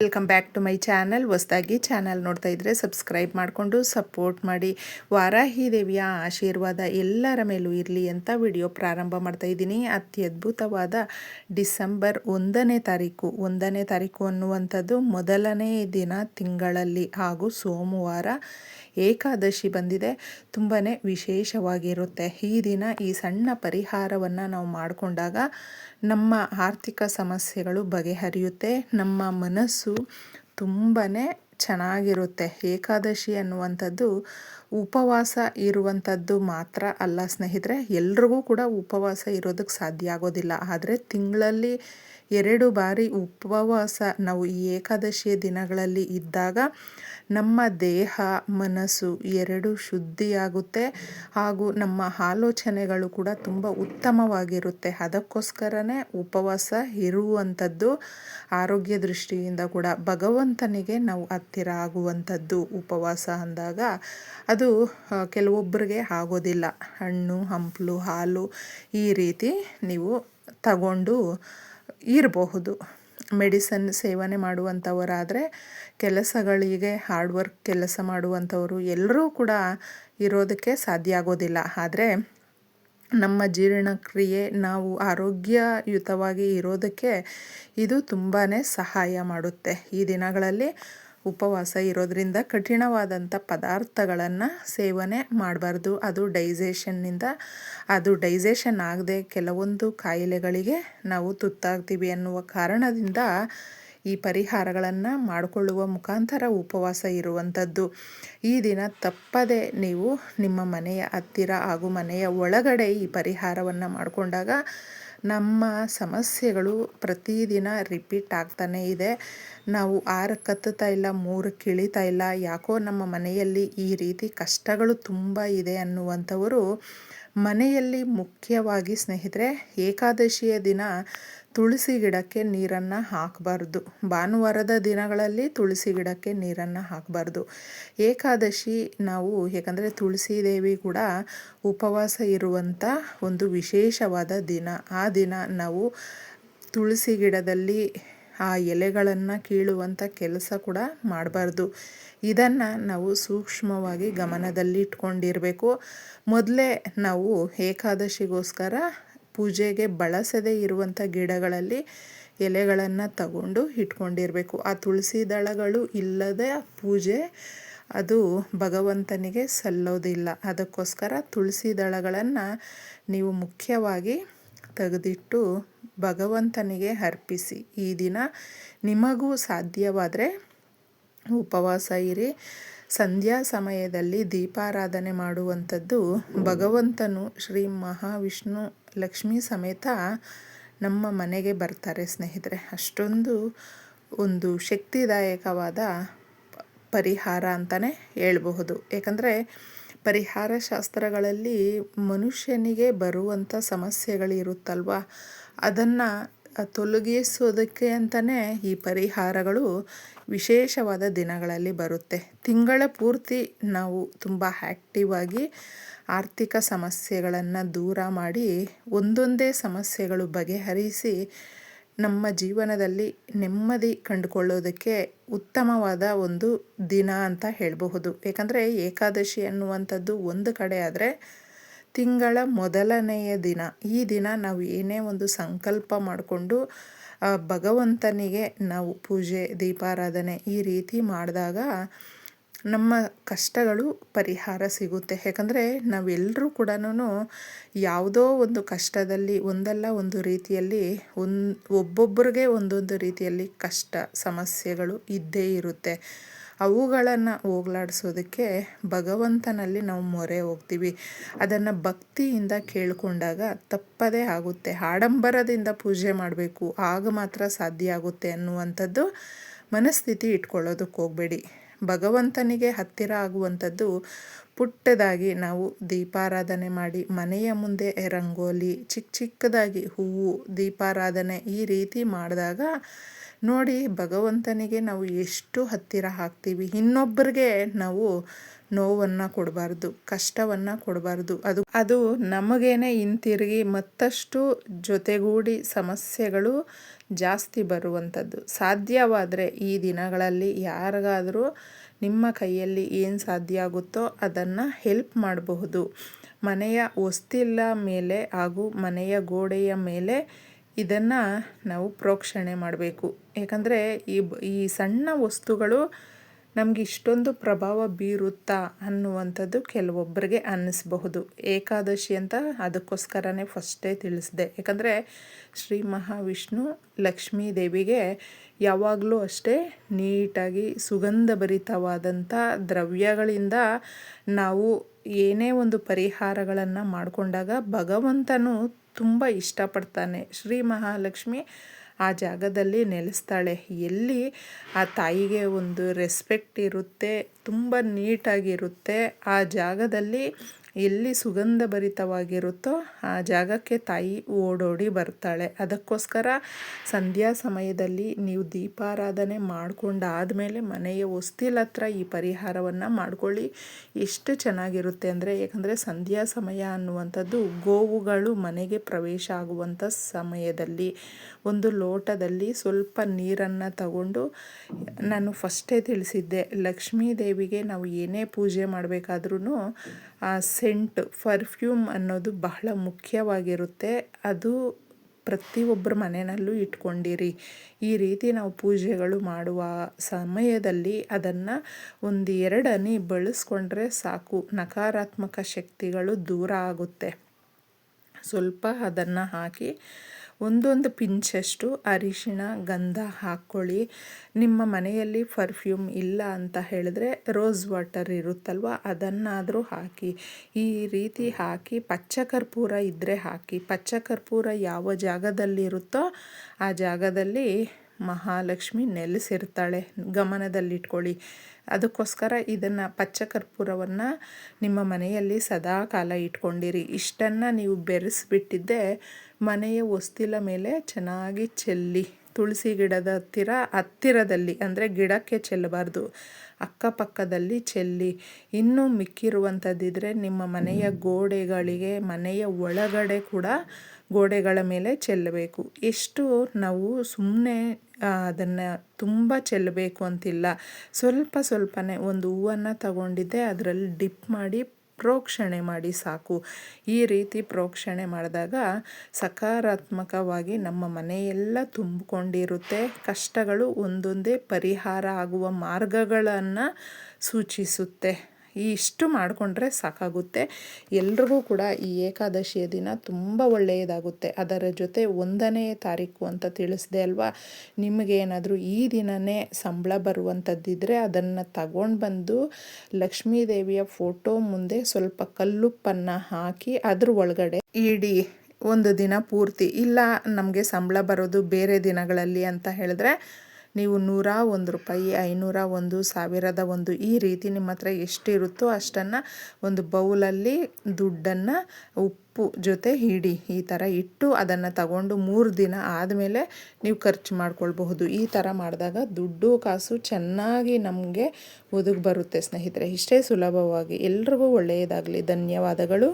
Welcome back to my channel ಹೊಸದಾಗಿ channel ನೋಡ್ತಾ ಇದ್ರೆ ಸಬ್ಸ್ಕ್ರೈಬ್ ಮಾಡಿಕೊಂಡು ಸಪೋರ್ಟ್ ಮಾಡಿ. ವಾರಾಹಿ ದೇವಿಯ ಆಶೀರ್ವಾದ ಎಲ್ಲರ ಮೇಲೂ ಇರಲಿ ಅಂತ ವಿಡಿಯೋ ಪ್ರಾರಂಭ ಮಾಡ್ತಾ ಇದ್ದೀನಿ. ಅತ್ಯದ್ಭುತವಾದ ಡಿಸೆಂಬರ್ ಒಂದನೇ ತಾರೀಕು. ಒಂದನೇ ತಾರೀಕು ಅನ್ನುವಂಥದ್ದು ಮೊದಲನೇ ದಿನ ತಿಂಗಳಲ್ಲಿ ಹಾಗೂ ಸೋಮವಾರ ಏಕಾದಶಿ ಬಂದಿದೆ ತುಂಬಾ ವಿಶೇಷವಾಗಿರುತ್ತೆ. ಈ ದಿನ ಈ ಸಣ್ಣ ಪರಿಹಾರವನ್ನು ನಾವು ಮಾಡಿಕೊಂಡಾಗ ನಮ್ಮ ಆರ್ಥಿಕ ಸಮಸ್ಯೆಗಳು ಬಗೆಹರಿಯುತ್ತೆ, ನಮ್ಮ ಮನಸ್ಸು ತುಂಬಾ ಚೆನ್ನಾಗಿರುತ್ತೆ. ಏಕಾದಶಿ ಅನ್ನುವಂಥದ್ದು ಉಪವಾಸ ಇರುವಂಥದ್ದು ಮಾತ್ರ ಅಲ್ಲ ಸ್ನೇಹಿತರೆ, ಎಲ್ರಿಗೂ ಕೂಡ ಉಪವಾಸ ಇರೋದಕ್ಕೆ ಸಾಧ್ಯ ಆಗೋದಿಲ್ಲ. ಆದರೆ ತಿಂಗಳಲ್ಲಿ ಎರಡು ಬಾರಿ ಉಪವಾಸ ನಾವು ಈ ಏಕಾದಶಿಯ ದಿನಗಳಲ್ಲಿ ಇದ್ದಾಗ ನಮ್ಮ ದೇಹ, ಮನಸ್ಸು ಎರಡು ಶುದ್ಧಿಯಾಗುತ್ತೆ ಹಾಗೂ ನಮ್ಮ ಆಲೋಚನೆಗಳು ಕೂಡ ತುಂಬ ಉತ್ತಮವಾಗಿರುತ್ತೆ. ಅದಕ್ಕೋಸ್ಕರನೇ ಉಪವಾಸ ಇರುವಂಥದ್ದು ಆರೋಗ್ಯ ದೃಷ್ಟಿಯಿಂದ ಕೂಡ ಭಗವಂತನಿಗೆ ನಾವು ಹತ್ತಿರ ಆಗುವಂಥದ್ದು ಉಪವಾಸ ಅಂದಾಗ ಅದು ಕೆಲವೊಬ್ಬರಿಗೆ ಆಗೋದಿಲ್ಲ. ಹಣ್ಣು, ಹಂಪಲು, ಹಾಲು ಈ ರೀತಿ ನೀವು ತಗೊಂಡು ಇರಬಹುದು. ಮೆಡಿಸನ್ ಸೇವನೆ ಮಾಡುವಂಥವರಾದರೆ ಕೆಲಸಗಳಿಗೆ, ಹಾರ್ಡ್ ವರ್ಕ್ ಕೆಲಸ ಮಾಡುವಂಥವರು ಎಲ್ಲರೂ ಕೂಡ ಇರೋದಕ್ಕೆ ಸಾಧ್ಯ ಆಗೋದಿಲ್ಲ. ಆದರೆ ನಮ್ಮ ಜೀರ್ಣಕ್ರಿಯೆ, ನಾವು ಆರೋಗ್ಯಯುತವಾಗಿ ಇರೋದಕ್ಕೆ ಇದು ತುಂಬಾ ಸಹಾಯ ಮಾಡುತ್ತೆ. ಈ ದಿನಗಳಲ್ಲಿ ಉಪವಾಸ ಇರೋದ್ರಿಂದ ಕಠಿಣವಾದಂಥ ಪದಾರ್ಥಗಳನ್ನು ಸೇವನೆ ಮಾಡಬಾರ್ದು. ಅದು ಡೈಜೇಷನ್ನಿಂದ, ಅದು ಡೈಜೆಷನ್ ಆಗದೆ ಕೆಲವೊಂದು ಕಾಯಿಲೆಗಳಿಗೆ ನಾವು ತುತ್ತಾಗ್ತೀವಿ ಅನ್ನುವ ಕಾರಣದಿಂದ ಈ ಪರಿಹಾರಗಳನ್ನು ಮಾಡಿಕೊಳ್ಳುವ ಮುಖಾಂತರ ಉಪವಾಸ ಇರುವಂಥದ್ದು. ಈ ದಿನ ತಪ್ಪದೆ ನೀವು ನಿಮ್ಮ ಮನೆಯ ಹತ್ತಿರ ಹಾಗೂ ಮನೆಯ ಒಳಗಡೆ ಈ ಪರಿಹಾರವನ್ನು ಮಾಡಿಕೊಂಡಾಗ ನಮ್ಮ ಸಮಸ್ಯೆಗಳು ಪ್ರತಿದಿನ ರಿಪೀಟ್ ಆಗ್ತಾನೇ ಇದೆ. ನಾವು ಆರು ಕತ್ತುತ್ತಾ ಇಲ್ಲ, ಮೂರು ಕಿಳಿತಾ ಇಲ್ಲ, ಯಾಕೋ ನಮ್ಮ ಮನೆಯಲ್ಲಿ ಈ ರೀತಿ ಕಷ್ಟಗಳು ತುಂಬ ಇದೆ ಅನ್ನುವಂಥವರು ಮನೆಯಲ್ಲಿ ಮುಖ್ಯವಾಗಿ ಸ್ನೇಹಿತರೆ, ಏಕಾದಶಿಯ ದಿನ ತುಳಸಿ ಗಿಡಕ್ಕೆ ನೀರನ್ನು ಹಾಕಬಾರ್ದು. ಭಾನುವಾರದ ದಿನಗಳಲ್ಲಿ ತುಳಸಿ ಗಿಡಕ್ಕೆ ನೀರನ್ನು ಹಾಕಬಾರ್ದು. ಏಕಾದಶಿ ನಾವು, ಏಕೆಂದರೆ ತುಳಸಿ ದೇವಿ ಕೂಡ ಉಪವಾಸ ಇರುವಂಥ ಒಂದು ವಿಶೇಷವಾದ ದಿನ. ಆ ದಿನ ನಾವು ತುಳಸಿ ಗಿಡದಲ್ಲಿ ಆ ಎಲೆಗಳನ್ನು ಕೀಳುವಂಥ ಕೆಲಸ ಕೂಡ ಮಾಡಬಾರ್ದು. ಇದನ್ನು ನಾವು ಸೂಕ್ಷ್ಮವಾಗಿ ಗಮನದಲ್ಲಿ ಇಟ್ಕೊಂಡಿರಬೇಕು ಮೊದಲೇ ನಾವು ಏಕಾದಶಿಗೋಸ್ಕರ ಪೂಜೆಗೆ ಬಳಸದೇ ಇರುವಂಥ ಗಿಡಗಳಲ್ಲಿ ಎಲೆಗಳನ್ನು ತಗೊಂಡು ಇಟ್ಕೊಂಡಿರಬೇಕು. ಆ ತುಳಸಿ ದಳಗಳು ಇಲ್ಲದೆ ಪೂಜೆ ಅದು ಭಗವಂತನಿಗೆ ಸಲ್ಲೋದಿಲ್ಲ. ಅದಕ್ಕೋಸ್ಕರ ತುಳಸಿ ದಳಗಳನ್ನು ನೀವು ಮುಖ್ಯವಾಗಿ ತೆಗೆದಿಟ್ಟು ಭಗವಂತನಿಗೆ ಅರ್ಪಿಸಿ. ಈ ದಿನ ನಿಮಗೂ ಸಾಧ್ಯವಾದರೆ ಉಪವಾಸ ಇರಿ. ಸಂಧ್ಯಾ ಸಮಯದಲ್ಲಿ ದೀಪಾರಾಧನೆ ಮಾಡುವಂಥದ್ದು ಭಗವಂತನು ಶ್ರೀ ಮಹಾವಿಷ್ಣು ಲಕ್ಷ್ಮೀ ಸಮೇತ ನಮ್ಮ ಮನೆಗೆ ಬರ್ತಾರೆ ಸ್ನೇಹಿತರೆ. ಅಷ್ಟೊಂದು ಒಂದು ಶಕ್ತಿದಾಯಕವಾದ ಪರಿಹಾರ ಅಂತಲೇ ಹೇಳಬಹುದು. ಏಕೆಂದರೆ ಪರಿಹಾರ ಶಾಸ್ತ್ರಗಳಲ್ಲಿ ಮನುಷ್ಯನಿಗೆ ಬರುವಂಥ ಸಮಸ್ಯೆಗಳಿರುತ್ತಲ್ವ? ಅದನ್ನು ತೊಲಗಿಸೋದಕ್ಕೆ ಅಂತಲೇ ಈ ಪರಿಹಾರಗಳು ವಿಶೇಷವಾದ ದಿನಗಳಲ್ಲಿ ಬರುತ್ತೆ. ತಿಂಗಳ ಪೂರ್ತಿ ನಾವು ತುಂಬ ಆ್ಯಕ್ಟಿವ್ ಆಗಿ ಆರ್ಥಿಕ ಸಮಸ್ಯೆಗಳನ್ನು ದೂರ ಮಾಡಿ ಒಂದೊಂದೇ ಸಮಸ್ಯೆಗಳು ಬಗೆಹರಿಸಿ ನಮ್ಮ ಜೀವನದಲ್ಲಿ ನೆಮ್ಮದಿ ಕಂಡುಕೊಳ್ಳೋದಕ್ಕೆ ಉತ್ತಮವಾದ ಒಂದು ದಿನ ಅಂತ ಹೇಳಬಹುದು. ಏಕೆಂದರೆ ಏಕಾದಶಿ ಅನ್ನುವಂಥದ್ದು ಒಂದು ಕಡೆ ಆದರೆ ತಿಂಗಳ ಮೊದಲನೆಯ ದಿನ. ಈ ದಿನ ನಾವು ಏನೇ ಒಂದು ಸಂಕಲ್ಪ ಮಾಡಿಕೊಂಡು ಭಗವಂತನಿಗೆ ನಾವು ಪೂಜೆ, ದೀಪಾರಾಧನೆ ಈ ರೀತಿ ಮಾಡಿದಾಗ ನಮ್ಮ ಕಷ್ಟಗಳು ಪರಿಹಾರ ಸಿಗುತ್ತೆ. ಯಾಕಂದರೆ ನಾವೆಲ್ಲರೂ ಕೂಡ ಯಾವುದೋ ಒಂದು ಕಷ್ಟದಲ್ಲಿ ಒಂದಲ್ಲ ಒಂದು ರೀತಿಯಲ್ಲಿ, ಒಂದು ಒಬ್ಬೊಬ್ಬರಿಗೆ ಒಂದೊಂದು ರೀತಿಯಲ್ಲಿ ಕಷ್ಟ, ಸಮಸ್ಯೆಗಳು ಇದ್ದೇ ಇರುತ್ತೆ. ಅವುಗಳನ್ನು ಹೋಗ್ಲಾಡಿಸೋದಕ್ಕೆ ಭಗವಂತನಲ್ಲಿ ನಾವು ಮೊರೆ ಹೋಗ್ತೀವಿ. ಅದನ್ನು ಭಕ್ತಿಯಿಂದ ಕೇಳಿಕೊಂಡಾಗ ತಪ್ಪದೇ ಆಗುತ್ತೆ. ಆಡಂಬರದಿಂದ ಪೂಜೆ ಮಾಡಬೇಕು, ಆಗ ಮಾತ್ರ ಸಾಧ್ಯ ಆಗುತ್ತೆ ಅನ್ನುವಂಥದ್ದು ಮನಸ್ಥಿತಿ ಇಟ್ಕೊಳ್ಳೋದಕ್ಕೆ ಹೋಗಬೇಡಿ. ಭಗವಂತನಿಗೆ ಹತ್ತಿರ ಆಗುವಂಥದ್ದು ಪುಟ್ಟದಾಗಿ ನಾವು ದೀಪಾರಾಧನೆ ಮಾಡಿ, ಮನೆಯ ಮುಂದೆ ರಂಗೋಲಿ ಚಿಕ್ಕ ಚಿಕ್ಕದಾಗಿ ಹೂವು ದೀಪಾರಾಧನೆ ಈ ರೀತಿ ಮಾಡಿದಾಗ ನೋಡಿ ಭಗವಂತನಿಗೆ ನಾವು ಎಷ್ಟು ಹತ್ತಿರ ಹಾಕ್ತೀವಿ. ಇನ್ನೊಬ್ಬರಿಗೆ ನಾವು ನೋವನ್ನು ಕೊಡಬಾರ್ದು, ಕಷ್ಟವನ್ನು ಕೊಡಬಾರ್ದು. ಅದು ಅದು ನಮಗೇನೆ ಹಿಂತಿರುಗಿ ಮತ್ತಷ್ಟು ಜೊತೆಗೂಡಿ ಸಮಸ್ಯೆಗಳು ಜಾಸ್ತಿ ಬರುವಂಥದ್ದು. ಸಾಧ್ಯವಾದರೆ ಈ ದಿನಗಳಲ್ಲಿ ಯಾರಿಗಾದರೂ ನಿಮ್ಮ ಕೈಯಲ್ಲಿ ಏನು ಸಾಧ್ಯ ಆಗುತ್ತೋ ಅದನ್ನು ಹೆಲ್ಪ್ ಮಾಡಬಹುದು. ಮನೆಯ ಹೊಸ್ತಿಲ ಮೇಲೆ ಹಾಗೂ ಮನೆಯ ಗೋಡೆಯ ಮೇಲೆ ಇದನ್ನು ನಾವು ಪ್ರೋಕ್ಷಣೆ ಮಾಡಬೇಕು. ಯಾಕಂದರೆ ಈ ಈ ಸಣ್ಣ ವಸ್ತುಗಳು ನಮಗೆ ಇಷ್ಟೊಂದು ಪ್ರಭಾವ ಬೀರುತ್ತಾ ಅನ್ನುವಂಥದ್ದು ಕೆಲವೊಬ್ಬರಿಗೆ ಅನ್ನಿಸ್ಬಹುದು. ಏಕಾದಶಿ ಅಂತ ಅದಕ್ಕೋಸ್ಕರನೇ ಫಸ್ಟೇ ತಿಳಿಸಿದೆ. ಯಾಕಂದರೆ ಶ್ರೀ ಮಹಾವಿಷ್ಣು ಲಕ್ಷ್ಮೀ ದೇವಿಗೆ ಯಾವಾಗಲೂ ಅಷ್ಟೇ ನೀಟಾಗಿ ಸುಗಂಧಭರಿತವಾದಂಥ ದ್ರವ್ಯಗಳಿಂದ ನಾವು ಏನೇ ಒಂದು ಪರಿಹಾರಗಳನ್ನು ಮಾಡಿಕೊಂಡಾಗ ಭಗವಂತನು ತುಂಬ ಇಷ್ಟಪಡ್ತಾನೆ. ಶ್ರೀ ಮಹಾಲಕ್ಷ್ಮಿ ಆ ಜಾಗದಲ್ಲಿ ನೆಲೆಸ್ತಾಳೆ. ಎಲ್ಲಿ ಆ ತಾಯಿಗೆ ಒಂದು ರೆಸ್ಪೆಕ್ಟ್ ಇರುತ್ತೆ, ತುಂಬ ನೀಟಾಗಿರುತ್ತೆ ಆ ಜಾಗದಲ್ಲಿ ಎಲ್ಲಿ ಸುಗಂಧ ಭರಿತವಾಗಿರುತ್ತೋ ಆ ಜಾಗಕ್ಕೆ ತಾಯಿ ಓಡೋಡಿ ಬರ್ತಾಳೆ. ಅದಕ್ಕೋಸ್ಕರ ಸಂಧ್ಯಾ ಸಮಯದಲ್ಲಿ ನೀವು ದೀಪಾರಾಧನೆ ಮಾಡಿಕೊಂಡಾದಮೇಲೆ ಮನೆಯ ಹೊಸ್ತಿಲ ಹತ್ರ ಈ ಪರಿಹಾರವನ್ನು ಮಾಡ್ಕೊಳ್ಳಿ. ಎಷ್ಟು ಚೆನ್ನಾಗಿರುತ್ತೆ ಅಂದರೆ, ಯಾಕಂದರೆ ಸಂಧ್ಯಾ ಸಮಯ ಅನ್ನುವಂಥದ್ದು ಗೋವುಗಳು ಮನೆಗೆ ಪ್ರವೇಶ ಆಗುವಂಥ ಸಮಯದಲ್ಲಿ. ಒಂದು ಲೋಟದಲ್ಲಿ ಸ್ವಲ್ಪ ನೀರನ್ನು ತಗೊಂಡು ನಾನು ಫಸ್ಟೇ ತಿಳಿಸಿದ್ದೆ ಲಕ್ಷ್ಮೀ ದೇವಿಗೆ ನಾವು ಏನೇ ಪೂಜೆ ಮಾಡಬೇಕಾದ್ರೂ ಸೆಂಟ್ ಪರ್ಫ್ಯೂಮ್ ಅನ್ನೋದು ಬಹಳ ಮುಖ್ಯವಾಗಿರುತ್ತೆ. ಅದು ಪ್ರತಿಯೊಬ್ಬರ ಮನೆಯಲ್ಲೂ ಇಟ್ಕೊಂಡಿರಿ. ಈ ರೀತಿ ನಾವು ಪೂಜೆಗಳು ಮಾಡುವ ಸಮಯದಲ್ಲಿ ಅದನ್ನು ಒಂದು ಎರಡು ಹನಿ ಬಳಸ್ಕೊಂಡ್ರೆ ಸಾಕು. ನಕಾರಾತ್ಮಕ ಶಕ್ತಿಗಳು ದೂರ ಆಗುತ್ತೆ. ಸ್ವಲ್ಪ ಅದನ್ನು ಹಾಕಿ ಒಂದೊಂದು ಪಿಂಚಷ್ಟು ಅರಿಶಿಣ, ಗಂಧ ಹಾಕ್ಕೊಳ್ಳಿ. ನಿಮ್ಮ ಮನೆಯಲ್ಲಿ ಪರ್ಫ್ಯೂಮ್ ಇಲ್ಲ ಅಂತ ಹೇಳಿದ್ರೆ ರೋಸ್ ವಾಟರ್ ಇರುತ್ತಲ್ವ? ಅದನ್ನಾದರೂ ಹಾಕಿ. ಈ ರೀತಿ ಹಾಕಿ ಪಚ್ಚ ಕರ್ಪೂರ ಇದ್ದರೆ ಹಾಕಿ. ಪಚ್ಚ ಕರ್ಪೂರ ಯಾವ ಜಾಗದಲ್ಲಿರುತ್ತೋ ಆ ಜಾಗದಲ್ಲಿ ಮಹಾಲಕ್ಷ್ಮಿ ನೆಲೆಸಿರ್ತಾಳೆ. ಗಮನದಲ್ಲಿಟ್ಕೊಳ್ಳಿ. ಅದಕ್ಕೋಸ್ಕರ ಇದನ್ನು ಪಚ್ಚ ಕರ್ಪೂರವನ್ನು ನಿಮ್ಮ ಮನೆಯಲ್ಲಿ ಸದಾ ಕಾಲ ಇಟ್ಕೊಂಡಿರಿ. ಇಷ್ಟನ್ನು ನೀವು ಬೆರೆಸಿಬಿಟ್ಟಿದ್ದೆ ಮನೆಯ ಹೊಸ್ತಿಲ ಮೇಲೆ ಚೆನ್ನಾಗಿ ಚೆಲ್ಲಿ, ತುಳಸಿ ಗಿಡದ ಹತ್ತಿರ, ಹತ್ತಿರದಲ್ಲಿ, ಅಂದರೆ ಗಿಡಕ್ಕೆ ಚೆಲ್ಲಬಾರ್ದು, ಅಕ್ಕಪಕ್ಕದಲ್ಲಿ ಚೆಲ್ಲಿ. ಇನ್ನೂ ಮಿಕ್ಕಿರುವಂಥದ್ದಿದ್ರೆ ನಿಮ್ಮ ಮನೆಯ ಗೋಡೆಗಳಿಗೆ, ಮನೆಯ ಒಳಗಡೆ ಕೂಡ ಗೋಡೆಗಳ ಮೇಲೆ ಚೆಲ್ಲಬೇಕು. ಎಷ್ಟು ನಾವು ಸುಮ್ಮನೆ ಅದನ್ನು ತುಂಬ ಚೆಲ್ಲಬೇಕು ಅಂತಿಲ್ಲ. ಸ್ವಲ್ಪ ಸ್ವಲ್ಪನೇ ಒಂದು ಹೂವನ್ನು ತಗೊಂಡಿದ್ದೆ, ಅದರಲ್ಲಿ ಡಿಪ್ ಮಾಡಿ ಪ್ರೋಕ್ಷಣೆ ಮಾಡಿ ಸಾಕು. ಈ ರೀತಿ ಪ್ರೋಕ್ಷಣೆ ಮಾಡಿದಾಗ ಸಕಾರಾತ್ಮಕವಾಗಿ ನಮ್ಮ ಮನೆಯೆಲ್ಲ ತುಂಬಿಕೊಂಡಿರುತ್ತೆ. ಕಷ್ಟಗಳು ಒಂದೊಂದೇ ಪರಿಹಾರ ಆಗುವ ಮಾರ್ಗಗಳನ್ನು ಸೂಚಿಸುತ್ತೆ. ಇಷ್ಟು ಮಾಡಿಕೊಂಡ್ರೆ ಸಾಕಾಗುತ್ತೆ. ಎಲ್ರಿಗೂ ಕೂಡ ಈ ಏಕಾದಶಿಯ ದಿನ ತುಂಬ ಒಳ್ಳೆಯದಾಗುತ್ತೆ. ಅದರ ಜೊತೆ ಒಂದನೇ ತಾರೀಕು ಅಂತ ತಿಳಿಸಿದೆ ಅಲ್ವಾ? ನಿಮಗೇನಾದರೂ ಈ ದಿನವೇ ಸಂಬಳ ಬರುವಂಥದ್ದಿದ್ರೆ ಅದನ್ನು ತಗೊಂಡು ಬಂದು ಲಕ್ಷ್ಮೀ ದೇವಿಯ ಫೋಟೋ ಮುಂದೆ ಸ್ವಲ್ಪ ಕಲ್ಲುಪ್ಪನ್ನು ಹಾಕಿ ಅದ್ರ ಒಳಗಡೆ ಇಡಿ ಒಂದು ದಿನ ಪೂರ್ತಿ ಇಲ್ಲ ನಮಗೆ ಸಂಬಳ ಬರೋದು ಬೇರೆ ದಿನಗಳಲ್ಲಿ ಅಂತ ಹೇಳಿದ್ರೆ ನೀವು ನೂರ ಒಂದು ರೂಪಾಯಿ, ಐನೂರ ಒಂದು, ಸಾವಿರದ ಒಂದು ಈ ರೀತಿ ನಿಮ್ಮ ಹತ್ರ ಎಷ್ಟಿರುತ್ತೋ ಅಷ್ಟನ್ನು ಒಂದು ಬೌಲಲ್ಲಿ ದುಡ್ಡನ್ನು ಉಪ್ಪು ಜೊತೆ ಹಿಡಿ ಈ ಥರ ಇಟ್ಟು ಅದನ್ನು ತಗೊಂಡು ಮೂರು ದಿನ ಆದಮೇಲೆ ನೀವು ಖರ್ಚು ಮಾಡ್ಕೊಳ್ಬಹುದು. ಈ ಥರ ಮಾಡಿದಾಗ ದುಡ್ಡು ಕಾಸು ಚೆನ್ನಾಗಿ ನಮಗೆ ಒದಗಿ ಬರುತ್ತೆ ಸ್ನೇಹಿತರೆ. ಇಷ್ಟೇ ಸುಲಭವಾಗಿ. ಎಲ್ರಿಗೂ ಒಳ್ಳೆಯದಾಗಲಿ. ಧನ್ಯವಾದಗಳು.